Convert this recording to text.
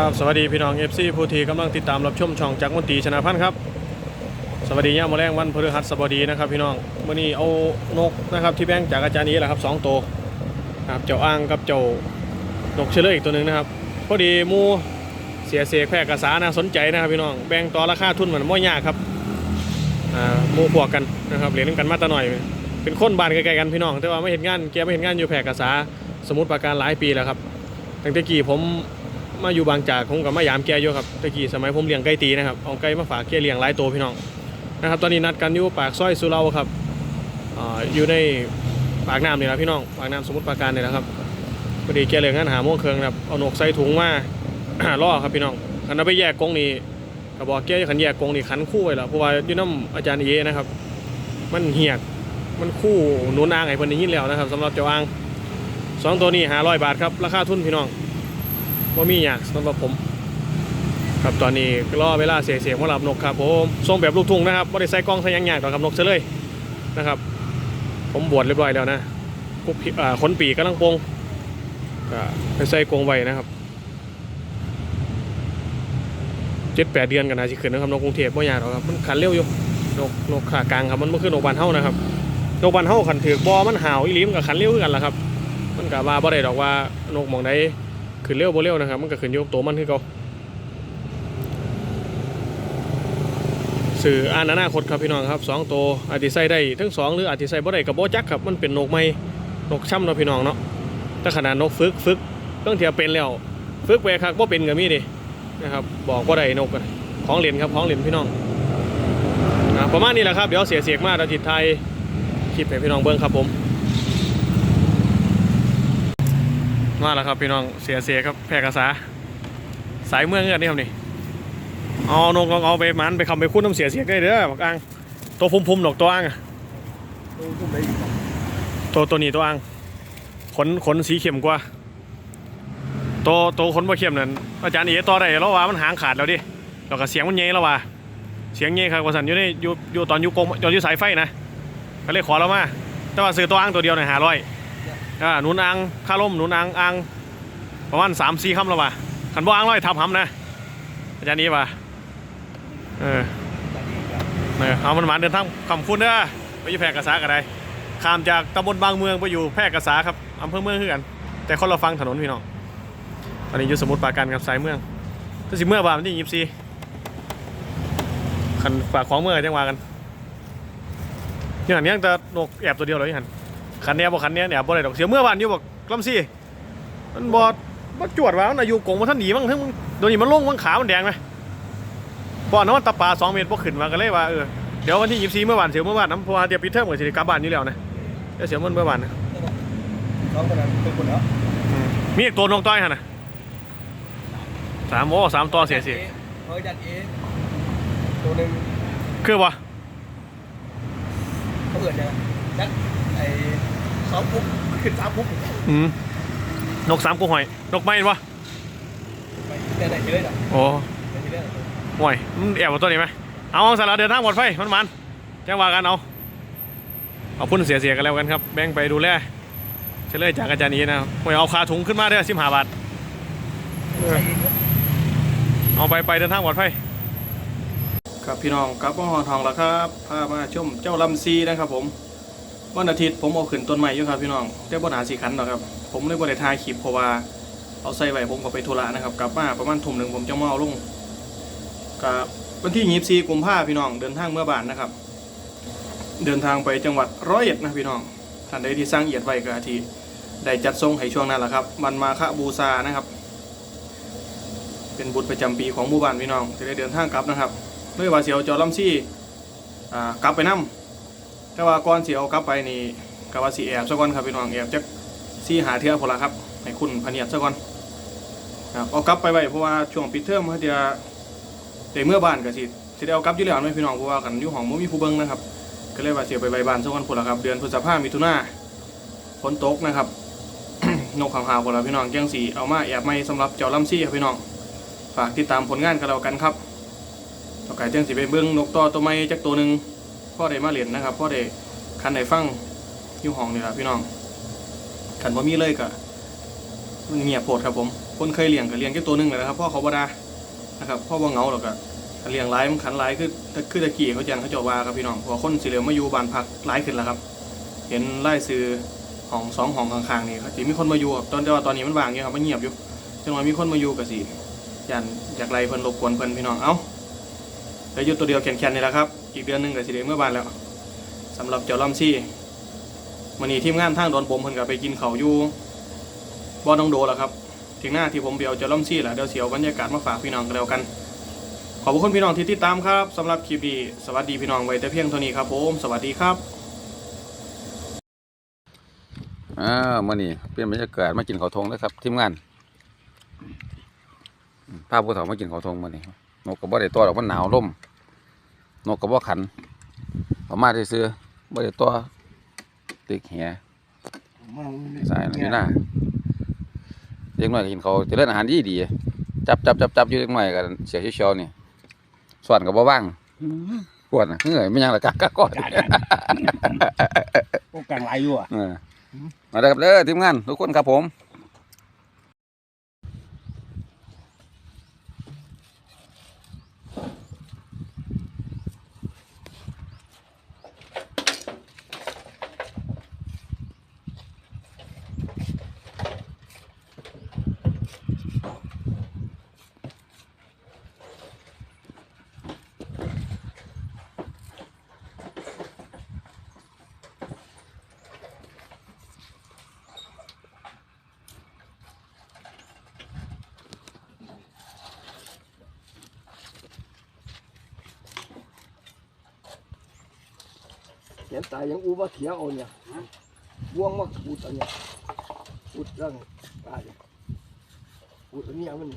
ครับสวัสดีพี่น้อง FC ผู้ที่กำลังติดตามรับชมช่องจากมนตีชนะพันธ์ครับ สวัสดีย่ามมอแรงวันพฤหัสบดีนะครับพี่น้องวันนี้เอานกนะครับที่แบ่งจากอาจารย์นี้แหละครับสองตัวนะครับเจ้าอ้างกับเจ้านกเชลเลอร์อีกตัวหนึ่งนะครับพอดีมูเสียเสกแพร่กระสานะสนใจนะครับพี่น้องแบ่งต่อราคาทุนเหมันไม่ยากครับอ่ามูพวกกันนะครับเหรียญกันมาตะหน่อย เป็นคนบานใกลๆกันพี่น้อง แต่ว่าไม่เห็นงานแกไม่เห็นงานอยู่แพร่กระสาสมุทรปราการหลายปีแล้วครับตั้งแต่กี้ผม มาอยู่บางจากผมกับมายามแกอยู่ครับตะกี้สมัยผมเลี้ยงไก่ตีนะครับเอาไก่มาฝากแกเลี้ยงหลายตัวพี่น้องนะครับ ตอนนี้นัดกันอยู่ปากซอยสุเราครับออยู่ในปากน้ำนี่แหละพี่น้องปากน้ำสมุทรปราการนี่แหละครับพอดีแกเลี้ยงงานหาโมงเครืองครับเอาหนกใส่ถุงมาล่อครับพี่น้องคันเอาไปแยกกงนี่กระบอกแกขันแยกกงนี่ขันคู่ไว้แล้วเพราะว่าอยู่น้ำอาจารย์เอนะครับ มันเหียกมันคู่หนุนอ่างไอ้เพิ่นได้ยินแล้วนะครับสำหรับเจ้าอ่างสองตัวนี้หาร้อยบาทครับราคาทุนพี่น้อง ว่ามีอยากสำหรับผม ครับตอนนี้รอเวลาเสียเสียงมารับนกครับผมส่งแบบลูกทุ่งนะครับไม่ได้ใส่กล้องใส่ยังยากต่อกับนกเฉยเลยนะครับ ผมบวชเรียบร้อยแล้วนะกุบอ่าขนปีกกำลังปงไปใส่กรงไว้นะครับเจ็ดแปดเดือนกันนะสิขึ้นนะครับนกกรุงเทพไม่ยากหรอกครับมันขันเร็วอยู่นกนกขากลางครับมันไม่คือนกบานเฮ้านะครับนกบานเฮ้าขันถือบอมันห่าวอีหลีมกับขันเร็วกันละครับ มันกับว่าบ่ได้ดอกว่านกมองใด ขึ้นเร็วบ่เร็วนะครับ มันก็ขึ้นอยู่กับตัวมันคือเขาสื่ออ่านอนาคตครับพี่น้องครับสองตัวอาจจะใส่ได้ทั้งสองหรืออาจจะใส่บ่ได้กับบ่จักครับมันเป็นนกใหม่นกช่ำเนาะพี่น้องเนาะแต่ขนาดนกฝึกฝึกเรื่องเทียเป็นแล้วฝึกไปครับบ่เป็นก็มีดินะครับบอกบ่ได้นกของเหรียญครับของเหรียญพี่น้องอ่าประมาณนี้แหละครับเดี๋ยวเสียเสียงมากเราจิตไทยคลิปให้พี่น้องเบิ้งครับผม มาแล้วครับพี่น้องเสียเสียครับแพร่กระสาสายเมืองกันนี่ครับนี่เอานกลองเอาไปมันไปคำไปคุ้นน้ำเสียเสียได้เด้อบักอ่างตัวพุ่มพุ่มดอกตัวอ่างตัวตัวนี้ตัวอ่างขนขนสีเข้มกว่าตัวตัวขนบ่เข้มนั่นอาจารย์เอ๋ต่อได้แล้วว่ามันหางขาดแล้วดิแล้วก็เสียงมันเย่แล้วว่าเสียงเย่ครับว่าสันอยู่ในอยู่อยู่ตอนอยู่กงตอนอยู่สายไฟนะก็เลยขอเรามาแต่ว่าซื้อตัวอ่างตัวเดียวหน่อยหาร้อย อ่าหนุนอังค่าล่มหนุนอังอังประมาณสามสี่คำแล้วว่ะขันบ่อังร้อยทับหำนะอาจารย์นี้ว่ะเออเออเอามันหมานเดินทางคำคุณเด้อไปอยู่แพร่กษากันไดข้ามจากตำบลบางเมืองไปอยู่แพร่กษาครับอำเภอเมืองคือกันแต่คนเราฟังถนนพี่น้องตอนนี้อยู่สมุทรปราการกับสายเมืองก็สิเมื่อบ่ามันที่ยิบซีขันฝากของเมื่อจังหวากันอย่างนี้ยังแต่นกแอบตัวเดียวเลยหัน คันเนี้ยบอกคันเนี้ยเนี่ยบ่ได้ดอกเสียเมื่อวานอยู่บอกลำซี่มันบอดบ่จวดว่ามันอายุกงมันท่านหนีมั้งทั้งโดนนี่มันลงมันขามันแดงไหมบ่อนน้ำมันตะปลาสองเมตรบ่ขึ้นมาก็เลยว่าเออเดี๋ยววันที่ยี่สี่เมื่อวานเสียเมื่อวานน้ำเพราะว่าเดี๋ยวปิดเทอมก็สิได้กลับบ้านอยู่แล้วนะเดี๋ยวเสียเมื่อเมื่อวานนะน้องคนนั้นเป็นคนเหรออืมมีอีกตัวนกต้อยฮะนะสามโอ้สามตัวเสียสิเฮ้ยจัดเอตัวหนึ่งคือวะเขาเอื่นยังจัดไอ้ สองปุ๊บขึ้นสามปุ๊บอืมนกสามกูหอย นกไม่เห็นวะไปได้ได้เยอะเลยโอ้ได้เยอะเลยห่วยมันแอบเอาตัวนี้ไหมเอาสาระเดินทางปลอดภัยมันมันแจ้งว่ากันเอาเอาพุ่นเสียเสียกันแล้วกันครับ แบ่งไปดูแลเฉลยจากอาจารย์นี้นะครับห่วยเอาคาถุงขึ้นมาเด้อสิบห้าบาทใส่เองครับเอาไปไปเดินทางปลอดภัยครับพี่น้องกลับมาหอทองแล้วครับพามาชมเจ้าลำซีนะครับผม วันอาทิตย์ผมเอาขึ้นต้นใหม่อยู่ครับพี่น้องแต่บ่หนาสีขันหรอกครับ ผมเลยบ่ได้ถ่ายคลิปเพราะว่าเอาใส่ไว้ผมก็ไปธุระนะครับ กลับมาประมาณทุ่มหนึ่งผมจะมาเอาลงกับวันที่ยี่สี่กุมภาพี่น้องเดินทางเมื่อบานนะครับ เดินทางไปจังหวัดร้อยเอ็ดนะพี่น้องท่านใดที่สร้างเอียดไว้ก็อาทีได้จัดทรงให้ช่วงนั้นแหละครับวันมาฆบูชานะครับ เป็นบุตรประจำปีของหมู่บ้านพี่น้องจะได้เดินทางกลับนะครับเลยว่าเสียวจอลำซี่กลับไปนํ แต่ว่าก่อนเสียวกลับไปนี่กว่าสีแอบซะก่อนครับพี่น้องแอบจักซี่หาเทือพนละครับให้คุณพเนียดซะก่อนครับเอากลับไปไว้เพราะว่าช่วงปิดเทอมเขาจะได้เมื่อบ้านก็สิสิได้เอากลับอยู่แล้วไหมพี่น้องเพราะว่ากันอยู่ห้องบ่มีผู้เบิ่งนะครับ ก็เลยว่าเสียไปไว้บ้านซะก่อนพุ่นละครับ เดือนพฤษภาคมมิถุนาฝนตกนะครับนกขาวๆพุ่นละพี่น้องแจ้งสีเอามาแอบไม่สำหรับเจ้าลำซี่ครับพี่น้องฝากติดตามผลงานกันแล้วกันครับต่อไก่เจ้งสิไปเบิ้งนกต่อตัวใหม่จักตัวหนึ่ง พ่อได้มาเรียนนะครับพ่อได้คันได้ฟังอยู่ห้องนี่แหละพี่น้องขันบ่มีเลยก็เงียบโพดครับผม คนเคยเลี้ยงก็เลี้ยงแค่ตัวหนึงเลยนะครับพ่อเขาบ่ด้นะครับพ่อบ่เงาหรอกก็ก็เลี้ยงหลายมันขันหลายคือคือตะกี้เขาจังเขาจาว่าครับพี่น้องพอคนสิเหลือมาอยู่บ้านพักหลายขึ้นแล้วครับ เห็นไล่ซื้อห้องสองห้องข้างๆนี่ครับสิมีคนมาอยู่ครับตอนแต่ว่าตอนนี้มันว่างอยู่ครับมันเงียบอยู่จังหวะมีคนมาอยู่ก็สิยันอยากไล่เพิ่นรบกวนเพิ่นพี่น้องเอ้าเลืออยู่ตัวเดียวแข็งๆนี่แหละครับ อีกเดือนหนึงก็สิได้เมื่อบานแล้วสำหรับเจ้าลำซี่มื้อนี้ทีมงานทางดอนปมเพิ่นก็ไปกินเขาอยู่บ่อน้องโดแล้วครับถึงหน้าที่ผมไปเอาเจ้าลำซี่แหละเดี๋ยวเสิเอาบรรยากาศมาฝากพี่น้องกันแล้วกัน ขอบคุณพี่น้องที่ติดตามครับสำหรับคลิปนี้สวัสดีพี่น้องไว้แต่เพียงเท่านี้ครับผมสวัสดีครับอ่ามื่อนี้เปลี่ยนบรรยากาศมากินเขาทงแล้วครับทีมงานอืมพาผู้เฒ่ามากินเขาทงมื่อนี้นกกระบอกได้ตัวดอกมันหนาวลม นกกระบอกขันเอามาได้ซื้อๆบ่ได้ตัวติกแหสายอยู่หน้าเด็กน้อยก็กินเขาวเจะเล่นอาหารดีดีๆจับจับจับจับอยู่เด็กน้อยกันเสียเชียวๆนี่ส่วนกับบ่ว่างปวดนะเฮ้ยไม่ยังละกากะก่อนโอ้กังหลายอยู่อะเออมาได้อครับเด้อทีมงานทุกคนครับผม ขียนตายยังอูมาเถียเอาเนี่ยว่วงมากอุดอันเนี่ยอุดเรื่องตายอุดอันเนี้ยมัน